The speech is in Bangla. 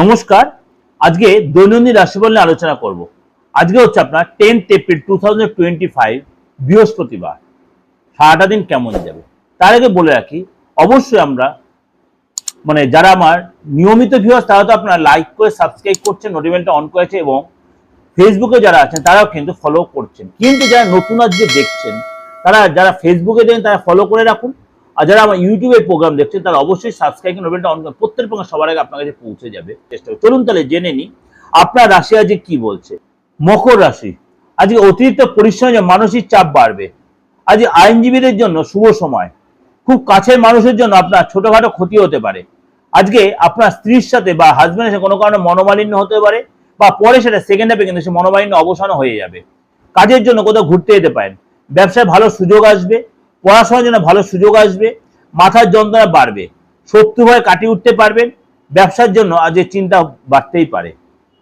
নমস্কার। আজকে দৈনন্দিন রাশিফল নিয়ে আলোচনা করব। আজকে হচ্ছে আপনার tenth April two thousand twenty five বৃহস্পতিবার। সারাটা দিন কেমন যাবে? তার আগে বলে রাখি, অবশ্যই আমরা মানে যারা আমার নিয়মিত ভিউয়ার্স তারা তো আপনারা লাইক করে সাবস্ক্রাইব করছেন নোটিফিকেশনটা অন করেছে এবং ফেসবুকে যারা আছেন, তারাও কিন্তু ফলো করছেন। কিন্তু যারা নতুন আজকে দেখছেন, তারা, যারা ফেসবুকে দেখেন তারা ফলো করে রাখুন। আর যারা আমার ইউটিউবে প্রোগ্রাম দেখছেন, তারা অবশ্যই সাবস্ক্রাইব নোটিফিকেশনটা অন প্রত্যেক প্রোগ্রাম সবার আগে আপনার কাছে পৌঁছে যাবে। চেষ্টা। চলুন তাহলে জেনে নিই, আপনার রাশি আজকে কি বলছে? মকর রাশি। আজকে অতিরিক্ত পরিশ্রমে মানসিক চাপ বাড়বে। আজ আইনজীবীদের জন্য শুভ সময়। খুব কাছের মানুষের জন্য আপনার ছোটখাটো ক্ষতি হতে পারে। আজকে আপনার স্ত্রীর সাথে বা হাজব্যান্ডের সাথে কোনো কারণে মনোমালিন্য হতে পারে বা পরে সেটা সেকেন্ড হাফে কিন্তু সে মনোমালিন্য অবসান হয়ে যাবে। কাজের জন্য কোথাও ঘুরতে যেতে পারেন। ব্যবসায় ভালো সুযোগ আসবে। পড়াশোনার জন্য ভালো সুযোগ আসবে, মাথার যন্ত্রণা বাড়বে, শত্রু ভয় কাটিয়ে উঠতে পারবেন, ব্যবসার জন্য আজকে চিন্তা বাড়তেই পারে।